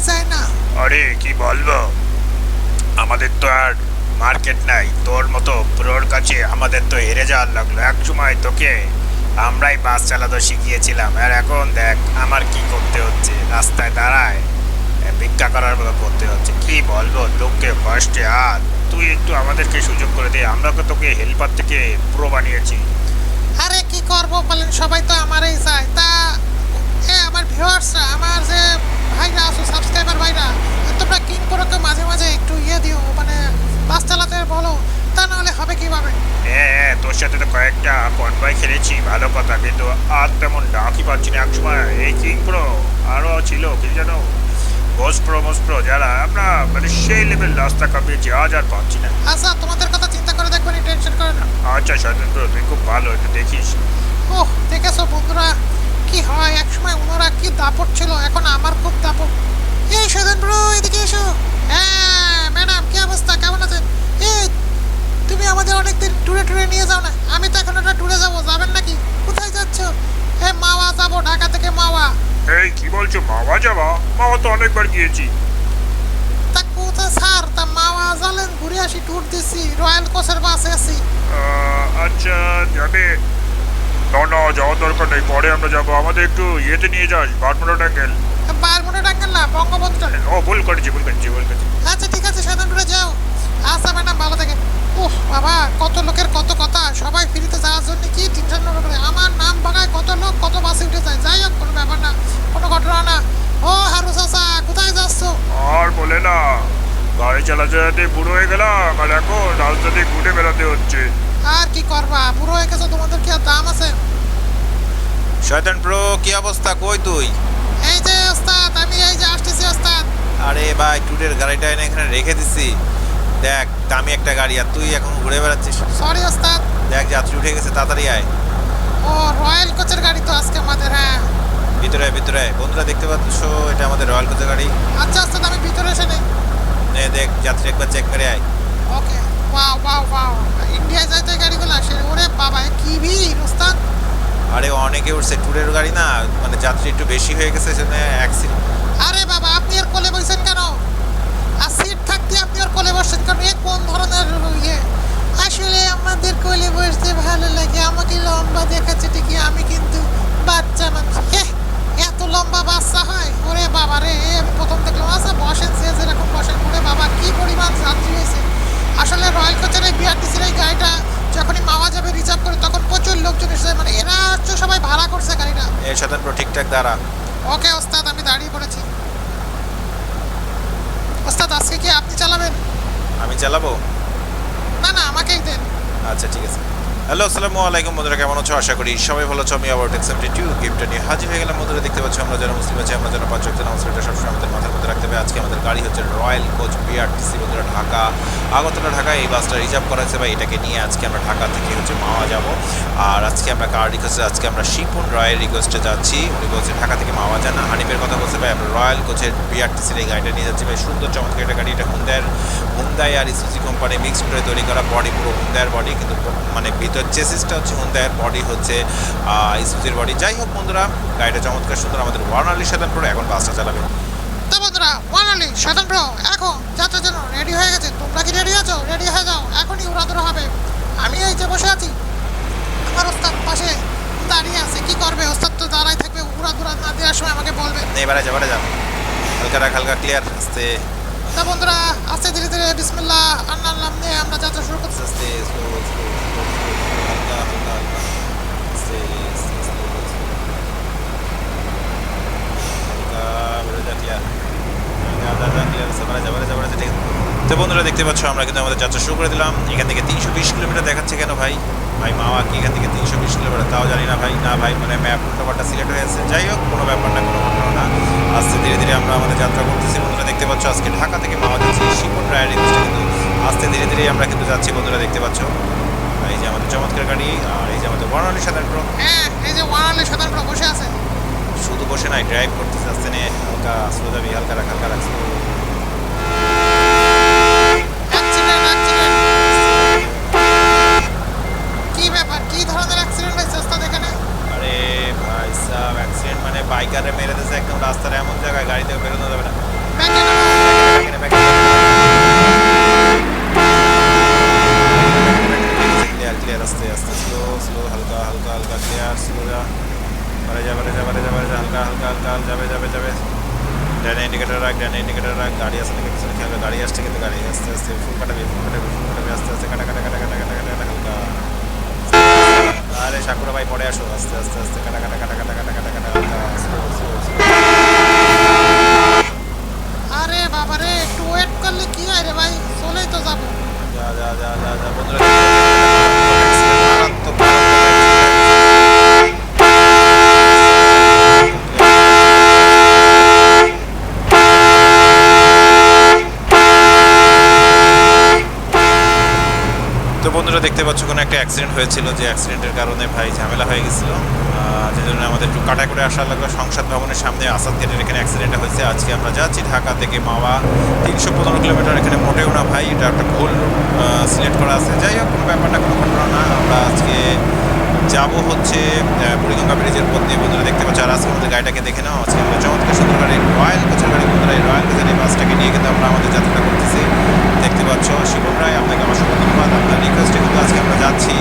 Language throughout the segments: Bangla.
যাওয়াই যায় না। আরে কি বলব? আমাদের তো আর মার্কেট নাই। তোর মতো প্রোর কাছে আমাদের তো হেরে যাওয়ার লাগল। এক সময় তোকে আমরাই বাস চালাতে শিখিয়েছিলাম। আর এখন দেখ আমার কি করতে হচ্ছে? রাস্তায় দাঁড়ায় ভিক্ষা করার মতো করতে হচ্ছে। কি বলব? লোককে কষ্টে আর তুই একটু আমাদেরকে সুযোগ করে দে। আমরা তো তোকে হেল্পার থেকে প্রো বানিয়েছি। আরে কি করব বলেন? সবাই তো আমারই চায়। তা এ আমার ভিউয়ার্সরা আমার যে ভাইরা আছো সাবস্ক্রাইবার ভাইরা তোমরা কিং প্রোকে মাঝে মাঝে একটু ইয়ে দিও মানে বাস বলো তা নাহলে হবে কীভাবে? হ্যাঁ হ্যাঁ তোর সাথে তো কয়েকটা কনভয় খেলেছি ভালো কথা কিন্তু আর তেমন ডাকই পাচ্ছি না একসময়। এই কিং প্রো আরও ছিল কি যেন? মোস প্রো মোস প্রো যারা আমরা মানে সেই লেভেল রাস্তা কাঁপিয়েছি আজ আর পাচ্ছি না। আচ্ছা তোমাদের কথা চিন্তা করে দেখবেন টেনশন করে না। আচ্ছা স্বতন্ত্র তুই খুব ভালো একটু দেখিস। ওহ দেখেছ বন্ধুরা কি হয় একসময় ওনারা কি দাপট ছিল এখন আমার খুব দাপট। এই সদন ব্রো এদিকে এসো। হ্যাঁ ম্যাডাম কি অবস্থা? কেমন আছেন? এই তুমি আমাদের অনেকদিন ট্যুরে ট্যুরে নিয়ে যাও না। আমি তো এখন একটা ট্যুরে যাব। যাবেন নাকি? কোথায় যাচ্ছ? এ মাওয়া যাব ঢাকা থেকে মাওয়া। এই কি বলছো? মামা যাবা মামা তো অনেকবার গিয়েছি। তা কোথায় স্যার? তা মাওয়া যালেন ঘুরে আসি ট্যুর দিছি রয়্যাল কোচের বাসে আছি। আচ্ছা যাবে। না না যাওয়ার দরকার নেই। পরে আমরা যাব। আমাদের একটু ইয়েতে নিয়ে যাস বারমুডা ট্যাঙ্গেল বারমুডা টাঙ্গেল না বঙ্গবন্ধু। ও ভুল করেছি ভুল করেছি ভুল করেছি। আচ্ছা ঠিক আছে সাধারণপুরে যাও। আচ্ছা ম্যাডাম ভালো থাকেন। ওহ বাবা কত লোকের কত কথা। সবাই ফ্রিতে যাওয়ার জন্য কি টেনশন করে আমার নাম ভাঙায় কত লোক কত বাসে উঠে যায়। যাই হোক কোনো ব্যাপার না কোনো ঘটনা না। ও হারু চাচা কোথায় যাচ্ছ? আর বলে না গাড়ি চালাতে চালাতে বুড়ো হয়ে গেলাম আর এখন দিয়ে ঘুরে বেড়াতে হচ্ছে। আর কি করবা? বুড়ো হয়ে গেছো তোমাদের কি আর দাম আছে? শয়তান প্রো কি অবস্থা? কই তুই? এই যে ওস্তাদ আমি এই যে আসতেছি ওস্তাদ। আরে ভাই ট্যুরের গাড়িটা এনে এখানে রেখে দিছি। দেখ দামি একটা গাড়ি আর তুই এখন ঘুরে বেড়াচ্ছিস। সরি ওস্তাদ। দেখ যাত্রী উঠে গেছে তাড়াতাড়ি আয়। ও রয়্যাল কোচের গাড়ি তো আজকে আমাদের হ্যাঁ। ভিতরে ভিতরে। বন্ধুরা দেখতে পাচ্ছ এটা আমাদের রয়্যাল কোচের গাড়ি। আচ্ছা ওস্তাদ আমি ভিতরে এসে নেই। নে দেখ যাত্রী একবার চেক করে আয়। ওকে ওয়াও ওয়াও ওয়াও ইন্ডিয়ায় যাইতে গাড়িগুলো আসে ওরে বাবা কি ভিড় ওস্তাদ। আরে অনেকে উঠছে, ট্যুরের গাড়ি না মানে যাত্রী একটু বেশি হয়ে গেছে, সেজন্য অ্যাক্সিডেন্ট আরে বাবা, আপনি আর কোলে বসেন কেন? আর সিট থাকতে আপনি আর কোলে বসছেন কেন? এ কোন ধরনের ইয়ে? আসলে আমাদের কোলে বসতে ভালো লাগে, আমাকে লম্বা দেখাচ্ছে ঠিকই, আমি কিন্তু বাচ্চা মানুষ। এত লম্বা বাচ্চা হয়? ওরে বাবা রে আমি প্রথম দেখলাম আচ্ছা বসেন সে যেরকম বসেন। ওরে বাবা, কি পরিমাণ যাত্রী হয়েছে। আসলে রয়্যাল কোচের এই বিআরটিসির এই গাড়িটা যখনই মাওয়া যাবে রিজার্ভ করে তখন প্রচুর লোকজন এসে মানে এরা হচ্ছে সবাই ভাড়া করছে গাড়িটা। এর শয়তান প্রো ঠিকঠাক দাঁড়া। ওকে ওস্তাদ আমি দাঁড়িয়ে পড়েছি। ওস্তাদ আজকে কি আপনি চালাবেন? আমি চালাবো? না না আমাকেই দেন। আচ্ছা ঠিক আছে। হ্যালো আসসালামু আলাইকুম বন্ধুরা কেমন আছো? আশা করি সবাই ভালো আছো। আমি আবার টেক্সামটি টু গেমটা নিয়ে হাজির হয়ে গেলাম। বন্ধুরা দেখতে পাচ্ছ আমরা যারা মুসলিম আছি আমরা যারা পাঁচ ওয়াক্ত নামাজ পড়ি, এটা সবসময় আমাদের মাথার মধ্যে রাখতে হবে। আজকে আমাদের গাড়ি হচ্ছে রয়্যাল কোচ বিআরটিসি বন্ধুরা ঢাকা আগরতলা ঢাকা। এই বাসটা রিজার্ভ করা হয়েছে বা এটাকে নিয়ে আজকে আমরা ঢাকা থেকে হচ্ছে মাওয়া যাব। আর আজকে আমরা কার রিকোয়েস্টে আজকে আমরা শিপুন রয়্যাল রিকোয়েস্টে যাচ্ছি। উনি বলছে ঢাকা থেকে মাওয়া যান হানিফের কথা বলছে ভাই আমরা রয়্যাল কোচের বিআরটিসির এই গাড়িটা নিয়ে যাচ্ছি। ভাই সুন্দর চমৎকার একটা গাড়ি। এটা হুন্দার হুন্দাই আর ইসুজি কোম্পানি মিক্স করে তৈরি করা। বডি পুরো হুন্দায়ের বডি কিন্তু মানে ভিতর চেসিসটা হচ্ছে হুন্দায়ের বডি হচ্ছে ইসুজির বডি যাই হোক বন্ধুরা গাড়িটা চমৎকার সুন্দর আমাদের ওয়ার্নালি সাধারণ প্রো এখন বাসটা চালাবে। তো বন্ধুরা ওয়ানালি স্বতন্ত্র এখন যাত্রার জন্য রেডি হয়ে গেছে। তোমরা কি রেডি আছো? রেডি হয়ে যাও এখনই উড়াদুরা হবে। আমি এই যে বসে আছি আমার ওস্তাদ পাশে দাঁড়িয়ে আছে। কি করবে? ওস্তাদ তো দাঁড়াই থাকবে উড়াদুরা না দেওয়ার সময় আমাকে বলবে। এবারে যা এবারে যা হালকা রাখ হালকা ক্লিয়ার আস্তে। তা বন্ধুরা আস্তে ধীরে ধীরে বিসমিল্লাহ আল্লাহ নাম নিয়ে আমরা যাত্রা শুরু করছি। আস্তে তো বন্ধুরা দেখতে পাচ্ছ, আমরা কিন্তু আমাদের যাত্রা শুরু করে দিলাম। এখান থেকে তিনশো বিশ কিলোমিটার দেখাচ্ছে কেন ভাই? ভাই মামা কি এখান থেকে তিনশো বিশ কিলোমিটার? তাও জানি না ভাই। না ভাই মানে ম্যাপ উল্টোপাল্টা সিলেক্ট হয়ে আছে যাই হোক, কোনো ব্যাপার না, কোনো ঘটনা না। আস্তে ধীরে ধীরে আমরা আমাদের যাত্রা করতেছি। বন্ধুরা দেখতে পাচ্ছ, আজকে ঢাকা থেকে মামা যাচ্ছি শিপন রায়ের কিন্তু আস্তে ধীরে ধীরে আমরা কিন্তু যাচ্ছি, বন্ধুরা দেখতে পাচ্ছ। চমৎকার গাড়ি আর এই যে আমাদের বর্ণালী সাধারণ প্রো হ্যাঁ এই যে ওয়ানালি স্বতন্ত্র বসে আছে। শুধু বসে নাই ড্রাইভ করতেছে আসতে নিয়ে হালকা স্লো যাবি হালকা রাখা হালকা রাখ slow। অ্যাক্সিডেন্ট অ্যাক্সিডেন্ট কি ব্যাপার কি ধরনের অ্যাক্সিডেন্ট হয়েছে ওস্তাদ এখানে আরে ভাই সাহ অ্যাক্সিডেন্ট মানে বাইকারে মেরে দিয়েছে একদম রাস্তার এমন জায়গায় গাড়ি থেকে বেরোনো যাবে না ডানে ইন্ডিকেটার রাখ ডানে ইন্ডিকেটার রাখ গাড়ি আসছে নাকি পিছনে খেয়াল কর, গাড়ি আসছে কিন্তু গাড়ি আস্তে আস্তে ফুল কাটাবে ফুল কাটাবে ফুল কাটাবে আস্তে আস্তে কাটা কাটা কাটা কাটা কাটা কাটা কাটা হালকা আরে সাকুরা ভাই পরে আসো আস্তে আস্তে আস্তে কাটা কাটা কাটা কাটা কাটা কাটা কাটা হালকা। আরে বাবা রে একটু ওয়েট করলে কি হয় রে ভাই চলেই তো যাব যা যা যা যা যা বন্ধুরা বন্ধুরা দেখতে পাচ্ছ কোনো একটা অ্যাক্সিডেন্ট হয়েছিল যে অ্যাক্সিডেন্টের কারণে ভাই ঝামেলা হয়ে গেছিল। যে জন্য আমাদের একটু কাটা করে আসা লাগল। সংসদ ভবনের সামনে আসাদ গেটের এখানে অ্যাক্সিডেন্ট হয়েছে। আজকে আমরা যাচ্ছি ঢাকা থেকে মাওয়া। তিনশো পনেরো কিলোমিটার এখানে মোটেও না ভাই, এটা একটা ভুল সিলেক্ট করা আছে। যাই হোক, কোনো ব্যাপারটা কোনো ঘটনা না। আমরা আজকে যাব হচ্ছে বুড়িগঙ্গা ব্রিজের পথ দিয়ে। বন্ধুরা দেখতে পাচ্ছ, আর আজকে আমাদের গাড়িটাকে দেখে নাও। আজকে আমরা চমৎকার সুন্দর গাড়ি রয়্যাল কোচের গাড়ি বন্ধুরা, এই রয়্যাল কোচের এই বাসটাকে নিয়ে কিন্তু আমরা আমাদের যাত্রা করতেছি দেখতে পাচ্ছ শিবন রায় আপনাকে অসংখ্য ধন্যবাদ। আপনার রিকোয়েস্টে কিন্তু আজকে আমরা যাচ্ছি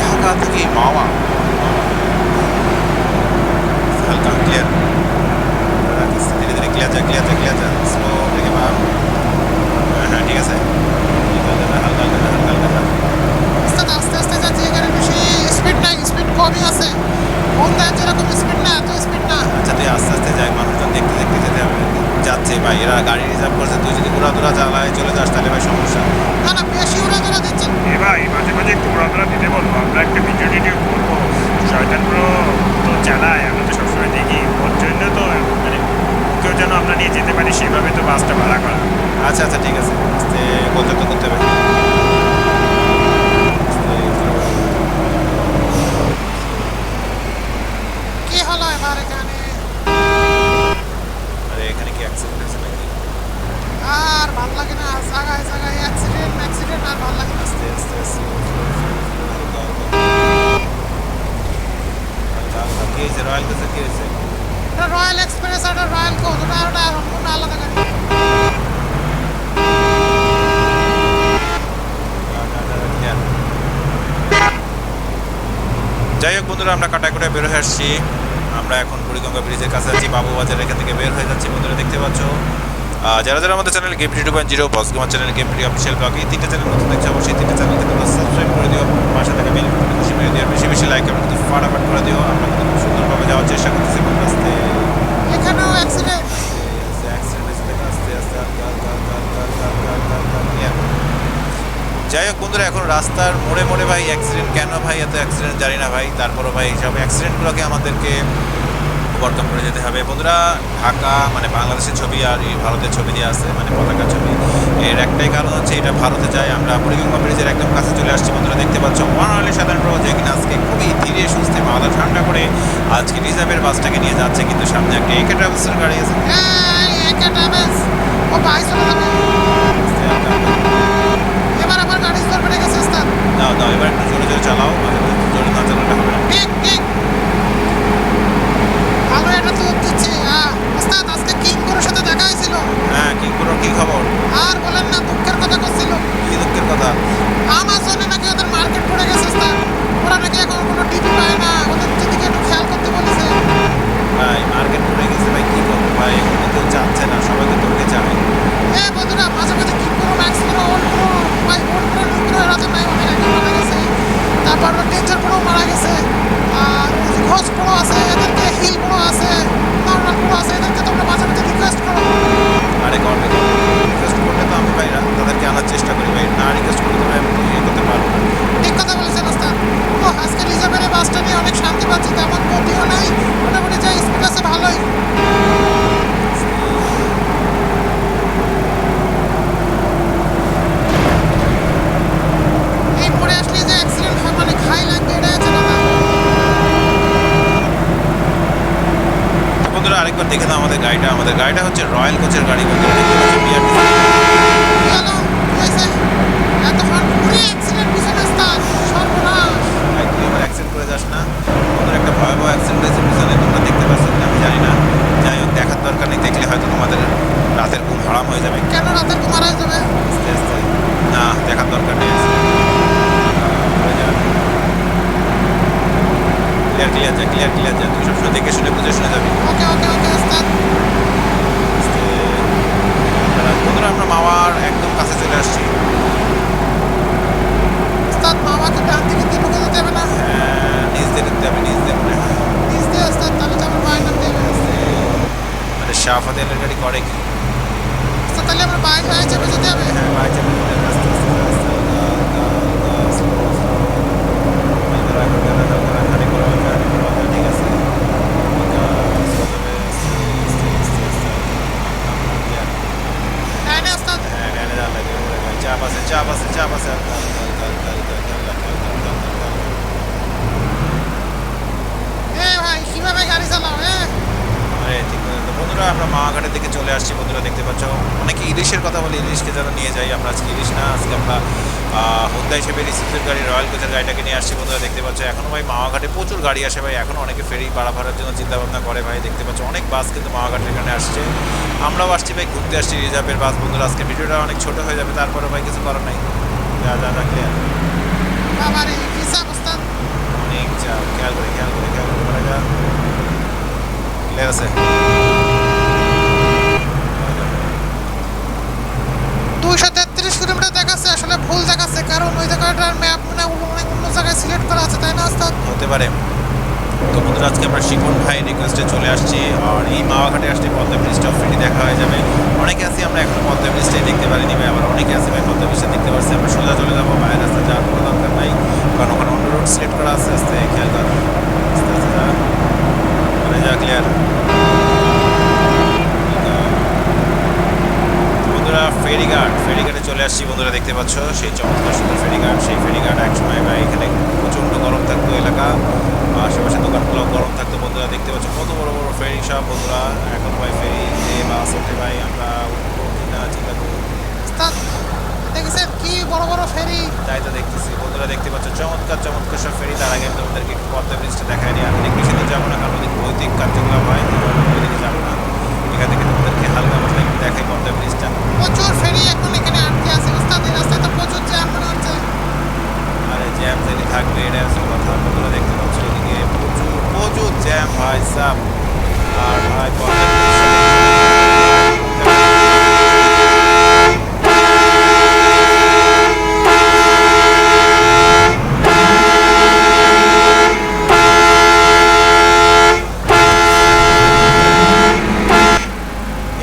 ঢাকা থেকে মাওয়া। হালকা ক্লিয়ার ধীরে ধীরে ক্লিয়ার যা ক্লিয়ার যা ক্লিয়ার যা স্লো থেকে বাম। হ্যাঁ হ্যাঁ ঠিক আছে। হালকা হালকা হালকা হালকা। আস্তে আস্তে আস্তে যাচ্ছি এখানে বেশি স্পিড নাই স্পিড কমই আছে হোন্ডার যেরকম স্পিড না এত স্পিড না আচ্ছা তুই আস্তে আস্তে যাই মানুষজন দেখতে দেখতে যেতে হবে যাচ্ছে ভাই এরা গাড়ি রিজার্ভ করছে তুই যদি ঘোরা দূরা চালায় চলে যাস তাহলে ভাই সমস্যা না না বেশি উড়া ধরা দিচ্ছেন এ ভাই মাঝে মাঝে একটু ঘোরাফেরা দিতে বলব আমরা একটা ভিডিও টিডিও করব শয়তান পুরো তো চালায় আমরা তো সবসময় দেখি ওর জন্য তো মানে কেউ যেন আমরা নিয়ে যেতে পারি সেভাবে তো বাসটা ভাড়া করা আচ্ছা আচ্ছা ঠিক আছে আস্তে বলতে তো করতে হবে কি হলো এবার এখানে আরে এখানে কি অ্যাক্সিডেন্ট হয়েছে নাকি আর ভালো লাগে না জায়গায় জায়গায় অ্যাক্সিডেন্ট অ্যাক্সিডেন্ট আর ভালো লাগে না আস্তে আস্তে আস্তে হালকা হালকা কি হয়েছে রয়্যাল কোচে কি হয়েছে এটা রয়্যাল এক্সপ্রেস আর এটা রয়্যাল কোচ ওটা ওটা সম্পূর্ণ আলাদা গাড়ি যাই হোক বন্ধুরা আমরা কাটাকুটা বের হয়ে আসছি। আমরা এখন বুড়িগঙ্গা ব্রিজের কাছে আছি, বাবু বাজার এখান থেকে বের হয়ে যাচ্ছি, বন্ধুরা দেখতে পাচ্ছ। যারা যারা আমাদের channel game two point zero বসগমা channel game free official blog এই তিনটে চ্যানেল নতুন দেখছে অবশ্যই তিনটে চ্যানেল কিন্তু সাবস্ক্রাইব করে দিও, পাশে থাকা বেল বেশি বেশি লাইক এবং কিন্তু ফাটাফাট করে দিও। আমরা কিন্তু খুব সুন্দরভাবে যাওয়ার চেষ্টা রাস্তার মোড়ে মোড়ে ভাই অ্যাক্সিডেন্ট কেন ভাই? এত অ্যাক্সিডেন্ট জানি না ভাই। তারপরও ভাই এইসব অ্যাক্সিডেন্টগুলোকে আমাদেরকে ওভারকাম করে যেতে হবে। বন্ধুরা, ঢাকা মানে বাংলাদেশের ছবি আর এই ভারতের ছবি দিয়ে আছে মানে পতাকা ছবি, এর একটাই কারণ হচ্ছে এটা ভারতে যায়। আমরা বুড়িগঙ্গা ব্রিজের একদম কাছে চলে আসছি। বন্ধুরা, দেখতে পাচ্ছ মহানলী সাধারণ রোজ এখানে আজকে খুবই ধীরে সুস্থে মাথা ঠান্ডা করে আজকে রিজার্ভের বাসটাকে নিয়ে যাচ্ছে। কিন্তু সামনে একটা একে ট্রাভেলসের গাড়ি আছে। ও ভাই চলে যাবে এবার আবার গাড়ি স্তর বেড়ে গেছে স্যার দাও দাও এবার একটু জোরে জোরে চালাও জোরে না চালালে হবে না। ঠিক ঠিক ভালো এটা তো দিচ্ছে। আস্তে কিং করে সাথে দেখা হয়েছিল। হ্যাঁ কিং করো কি খবর? আর বলেন না দুঃখের কথা করছিল কি দুঃখের কথা আমাজনে নাকি ওদের মার্কেট পড়ে গেছে স্যার ওরা নাকি এখন কোনো টিভি পায় না ওদের দিকে একটু খেয়াল করতে বলেছে ভাই মার্কেট পড়ে গেছে ভাই কি করব ভাই এখন তো কেউ চাচ্ছে না সবাই তো তোকে চায় এ বন্ধুরা মাঝে মাঝে কি করো ম্যাক্স করো ওল্ড করো ভাই ওল্ড করো নিউ করো এরা তো নাই ওদের একটা মারা গেছে তারপর ডেঞ্জার প্রো মারা গেছে আর ঘোষ প্রো আছে এদেরকে হিল প্রো আছে নর্মাল প্রো আছে এদেরকে তোমরা মাঝে মাঝে রিকোয়েস্ট করো আরে করবে রিকোয়েস্ট করলে তো আমি ভাই তাদেরকে আনার চেষ্টা করি ভাই না রিকোয়েস্ট করলে তো ভাই আমি ইয়ে করতে পারব না ঠিক কথা বলেছেন ওস্তাদ ও আজকে রিজার্ভের এই বাসটা নিয়ে অনেক শান্তি পাচ্ছি তেমন গতিও নাই মোটামুটি যা স্পিড আছে ভালোই এই পরে আসলে যে অ্যাক্সিডেন্ট হয় মানে খাই লাগবে এটা আছে না তো বন্ধুরা আরেকবার দেখে দাও আমাদের গাড়িটা। আমাদের গাড়িটা হচ্ছে রয়্যাল কোচের গাড়ি বন্ধুরা দেখতে পাচ্ছ অ্যাক্সিডেন্ট করে যাস না। একটা ভয়াবহ অ্যাক্সিডেন্ট হয়েছে পিছনে তোমরা দেখতে পাচ্ছ কিনা আমি জানি না। যাই হোক দেখার দরকার নেই। দেখলে হয়তো তোমাদের রাতের ঘুম হারাম হয়ে যাবে। কেন রাতের ঘুম হারাই যাবে? আস্তে আস্তে না দেখার দরকার নেই। ক্লিয়ার যা ক্লিয়ার ক্লিয়ার যা তুই শুনে দেখে শুনে বুঝে শুনে যাবি। ওকে ওকে ওকে বন্ধুরা আমরা মামার একদম কাছে চলে আসছি। ওস্তাদ মাওয়াকে ডান দিকে দিয়ে ঢুকে যেতে না? হ্যাঁ নিজ দিয়ে হবে নিজ দিয়ে মনে হয় নিজ দিয়ে ওস্তাদ আমার বাইরে নামতে হবে মানে শাহফাতে এলাকাটি করে কি? তাহলে আমার বাইরে বাইরে চেপে যেতে হবে। হ্যাঁ বাইরে চেপে যেতে হবে ইলিশের কথা বলি ইলিশকে যেন নিয়ে যাই আমরা আজকে। ইলিশ না আজকে আমরা হুদ্দা হিসেবে রিসিপ্টের গাড়ি রয়্যাল কোচের গাড়িটাকে নিয়ে আসছি। বন্ধুরা দেখতে পাচ্ছ এখনও ভাই মাওয়াঘাটে প্রচুর গাড়ি আসে ভাই। এখনও অনেকে ফেরি ভাড়া ভাড়ার জন্য চিন্তা ভাবনা করে ভাই। দেখতে পাচ্ছ অনেক বাস কিন্তু মাওয়াঘাটের এখানে আসছে। আমরাও আসছি ভাই ঘুরতে আসছি রিজার্ভের বাস। বন্ধুরা আজকে ভিডিওটা অনেক ছোট হয়ে যাবে তারপরে ভাই কিছু করার নাই। যা যা ক্লিয়ার ওস্তাদ অনেক চাপ খেয়াল করে খেয়াল করে খেয়াল করে ক্লিয়ার আছে দুইশো তেত্রিশ কিলোমিটার দেখাচ্ছে আসলে ভুল দেখাচ্ছে কারণ ওই ম্যাপ মানে অন্য জায়গায় সিলেক্ট করা আছে, তাই না, ওস্তাদ? হতে পারে। তো বন্ধুরা, আজকে আমরা শিকন ভাই রিকোয়েস্টে চলে আসছি। আর এই মাওয়াঘাটে আসলে পদ্মা ব্রিজটাও ফ্রিটি দেখা হয়ে যাবে। অনেকে আছি, আমরা এখনও পদ্মা ব্রিজটাই দেখতে পারিনি ভাই। আবার অনেকে আছে ভাই, পদ্মা ব্রিজটা দেখতে পারছি। আমরা সোজা চলে যাব। বাইরের রাস্তা যাওয়ার কোনো দরকার নাই। কারণ ওখানে অন্য রোড সিলেক্ট করা আছে, আস্তে খেয়াল কর আস্তে আস্তে যা ওখানে যা ক্লিয়ার বন্ধুরা ফেরিঘাট ফেরিঘাটে চলে আসছি বন্ধুরা দেখতে পাচ্ছ সেই চমৎকার সুন্দর ফেরিঘাট সেই ফেরিঘাট একসময় ভাই এখানে প্রচণ্ড গরম থাকতো এলাকা। আশেপাশে দোকানগুলো গরম থাকতো বন্ধুরা দেখতে পাচ্ছ কত বড় বড় ফেরি সব বন্ধুরা। এখন ভাই ফেরিতে বাস ওঠে ভাই আমরা উঠবো কিনা চিন্তা করব। দেখেছেন কি বড় বড় ফেরি? তাই তো দেখতেছি। বন্ধুরা দেখতে পাচ্ছ চমৎকার চমৎকার সব ফেরি। তার আগে আমি তোমাদেরকে একটু পদ্মা ব্রিজটা দেখাই নিই আমি কৃষিতে যাব না কারণ ওদিকে ভৌতিক কার্যক্রম হয় যাব না। এখান থেকে তোমাদেরকে হালকা দেখাই পদ্মা ব্রিজটা। প্রচুর ফেরি এখন এখানে আটকে আছে। ওস্তাদ এই রাস্তায় তো প্রচুর জ্যাম মনে হচ্ছে। আরে জ্যাম যদি থাকবে এটা আসলে কথা বন্ধুরা দেখতে পাচ্ছি এদিকে। প্রচুর প্রচুর জ্যাম ভাই সাপ আর ভাই পদ্মা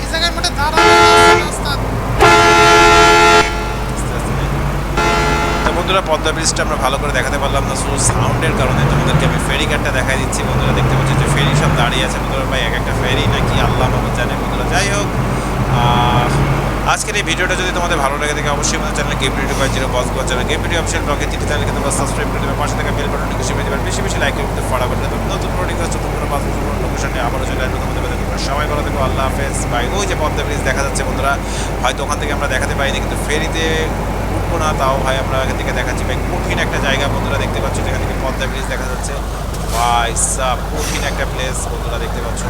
এই জায়গায় মোটে দাঁড়ানো যাচ্ছে না, ওস্তাদ আস্তে আস্তে নেই। তো বন্ধুরা পদ্মা ব্রিজটা আমরা ভালো করে দেখাতে পারলাম না শুধু সাউন্ডের কারণে তোমাদেরকে আমি ফেরি ঘাটটা দেখাই দিচ্ছি বন্ধুরা দেখতে পাচ্ছি যে ফেরি সব দাঁড়িয়ে আছে বন্ধুরা ভাই এক একটা ফেরি নাকি আল্লাহ মাহমুদ জানে বন্ধুরা যাই হোক আহ, আজকের এই ভিডিওটা যদি তোমাদের ভালো লাগে থাকে, অবশ্যই আমাদের চ্যানেল গেম ভিডিও বা zero boss Goa channel game video option ব্লগে তিনটি চ্যানেলকে তোমরা সাবস্ক্রাইব করে দেবে। পাশে থাকা বেল বাটনটি খুশি পেয়ে দেবে বেশি বেশি লাইক করতে ফলো করতে তুমি নতুন কোনো রিকোয়েস্ট নতুন কোনো পাঁচ নতুন লোকেশনে আবারও চলে আসবে তোমাদের কাছে তোমরা সবাই ভালো থেকো। আল্লাহ হাফেজ। বাই ওই যে পদ্মা ব্রিজ দেখা যাচ্ছে বন্ধুরা। হয়তো ওখান থেকে আমরা দেখাতে পাইনি কিন্তু ফেরিতে উঠবো না, তাও ভাই আমরা এখান থেকে দেখাচ্ছি। ভাই কঠিন একটা জায়গা বন্ধুরা দেখতে পাচ্ছ, যেখান থেকে পদ্মা ব্রিজ দেখা যাচ্ছে। ভাই সাব, কঠিন একটা প্লেস বন্ধুরা দেখতে পাচ্ছ।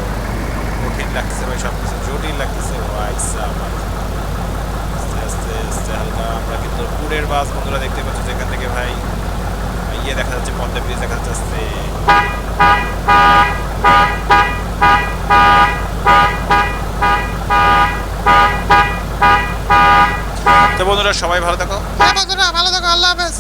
কঠিন লাগতেছে ভাই সব কিছু জটিল লাগতেছে। ভাই আস্তে হালকা আমরা কিন্তু পুরের বাস বন্ধুরা দেখতে পাচ্ছি যেখান থেকে ভাই ইয়ে দেখা যাচ্ছে, পদ্মা ব্রিজ দেখা যাচ্ছে তো বন্ধুরা সবাই ভালো থাকো। হ্যাঁ বন্ধুরা, ভালো থাকো, আল্লাহ হাফেজ।